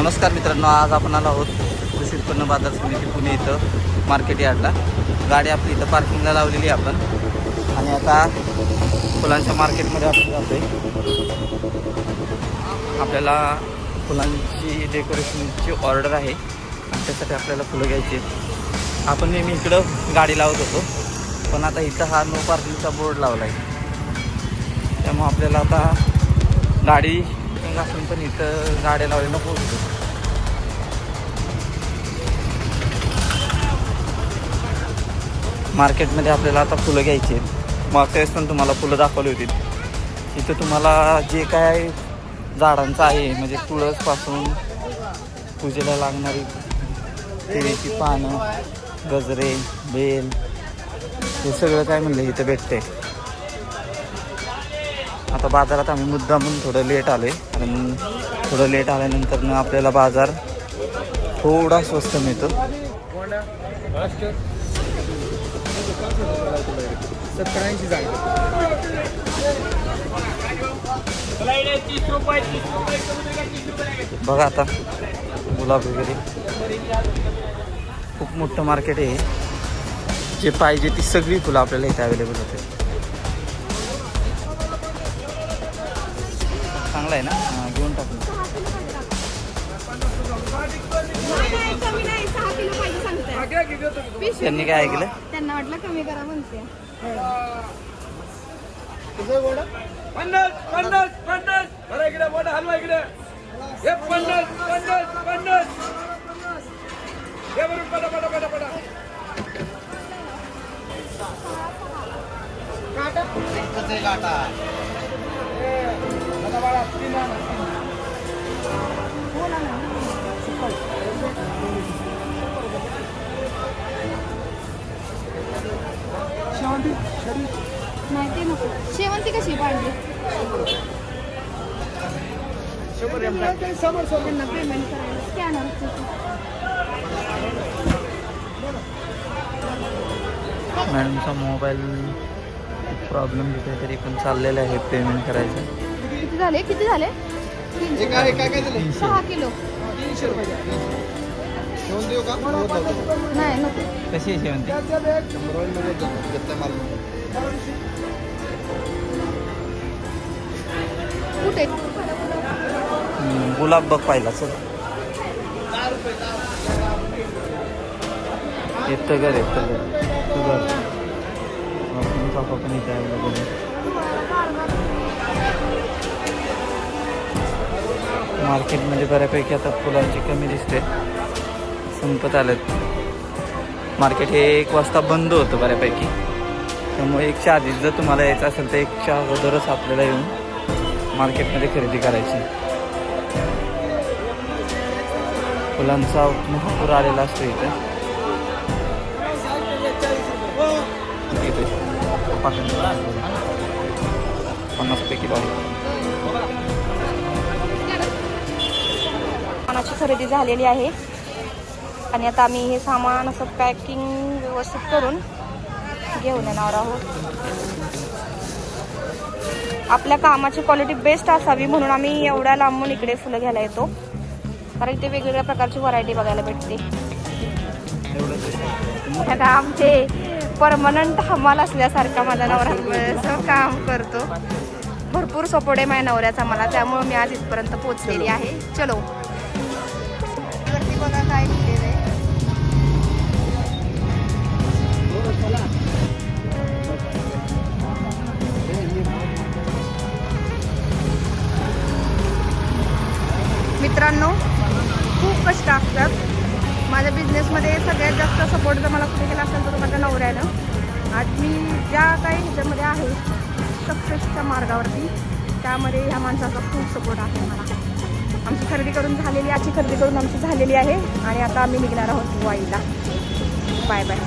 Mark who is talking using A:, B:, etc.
A: नमस्कार मित्रांनो आज आपण आलो आहोत कृषी उत्पन्न बाजार समिती पुणे इथं मार्केट यार्डला. गाडी आपली इथं पार्किंगला लावलेली आहे आपण. आणि आता फुलांच्या मार्केटमध्ये आपण जातो आपल्याला फुलांची डेकोरेशनची ऑर्डर आहे. आणि त्यासाठी आपल्याला फुलं घ्यायची आहेत. आपण नेहमी इकडं गाडी लावत होतो. पण आता इथं हा नो पार्किंगचा बोर्ड लावला आहे त्यामुळं आपल्याला आता गाडी असून पण इथं गाड्या लावलेला पोहोचतो मार्केटमध्ये आपल्याला आता फुलं घ्यायची आहेत. मागच्या वेळेस पण तुम्हाला फुलं दाखवली होती. इथं तुम्हाला जे काय झाडांचं आहे म्हणजे तुळसपासून पूजेला लागणारी केळीची पानं गजरे बेल हे सगळं काय म्हणलं इथं भेटते आता बाजारात आम्ही मुद्दा म्हणून थोडं लेट आलो आहे आणि थोडं लेट आल्यानंतर ना आपल्याला बाजार थोडा स्वस्त मिळतो. बघा आता गुलाब वगैरे. खूप मोठं मार्केट आहे जे पाहिजे ती सगळी फुलं आपल्याला इथे अवेलेबल होते चांगला आहे ना? हा, घेऊन टाकू. त्यांनी काय ऐकलं?
B: त्यांना वाटलं कमी करा म्हणते.
C: पन्नास पन्नास पन्नास बरं इकडे मोठा हलवा इकडे हे पन्नास पन्नास पन्नास हे बरं पटा पटा पटा पटा आता बाळा, तीन आणा, तीन. शेवंती,
B: नाही ते नको शेवंती कशी पाहिजे
C: शंभर एम समोर समोर
B: त्यांना पेमेंट करायला स्कॅनर
A: मॅडमचा मोबाईल प्रॉब्लेम घेतोय पण चाललेला आहे पेमेंट करायचं.
B: किती झाले? किती झाले?
C: काय
B: सहा किलो.
C: तीनशे रुपये. देऊ का?
B: नाही नको.
A: कशी आहे शेवंती
C: माल
B: कुठे?
A: गुलाब बघ पाहिला चल. हे तगर आहे तगर तुगर आपण इथे आहे. मार्केटमध्ये बऱ्यापैकी आता फुलांची कमी दिसते. संपत आलेत. मार्केट हे एक वाजता बंद होतं बऱ्यापैकी. त्यामुळे एकच्या आधीच जर तुम्हाला यायचं असेल तर एकच्या अगोदरच आपल्याला येऊन मार्केटमध्ये खरेदी करायची. फुलांचा महापूर आलेला असतो इथे. पन्नास पैकी किलो
B: सामानाची खरेदी झालेली आहे. आणि आता आम्ही हे सामान असं पॅकिंग व्यवस्थित करून घेऊन येणार आहोत. आपल्या कामाची क्वालिटी बेस्ट असावी म्हणून आम्ही एवढ्या लांबून इकडे फुलं घ्यायला येतो. कारण इथे वेगवेगळ्या प्रकारची व्हरायटी बघायला भेटते. आता आमचे परमनंट हमाल असल्यासारखा माझा नवरा हो काम करतो. भरपूर सपोर्ट आहे माझ्या नवऱ्याचा मला त्यामुळे मी आज इथपर्यंत पोहोचलेली आहे. चलो. बघा काय लिहिलेलं आहे. मित्रांनो खूप कष्ट असतात. माझ्या बिझनेसमध्ये सगळ्यात जास्त सपोर्ट जर मला कुठे केला असेल तर माझ्या नवऱ्यानं. आज मी ज्या काही ह्याच्यामध्ये आहे सक्सेसच्या मार्गावरती त्यामध्ये ह्या माणसाचा खूप सपोर्ट आहे मला. आमची खरेदी करून झालेली आजची खरेदी करून आमची झालेली आहे. आणि आता आम्ही निघणार आहोत वाईला. Bye bye.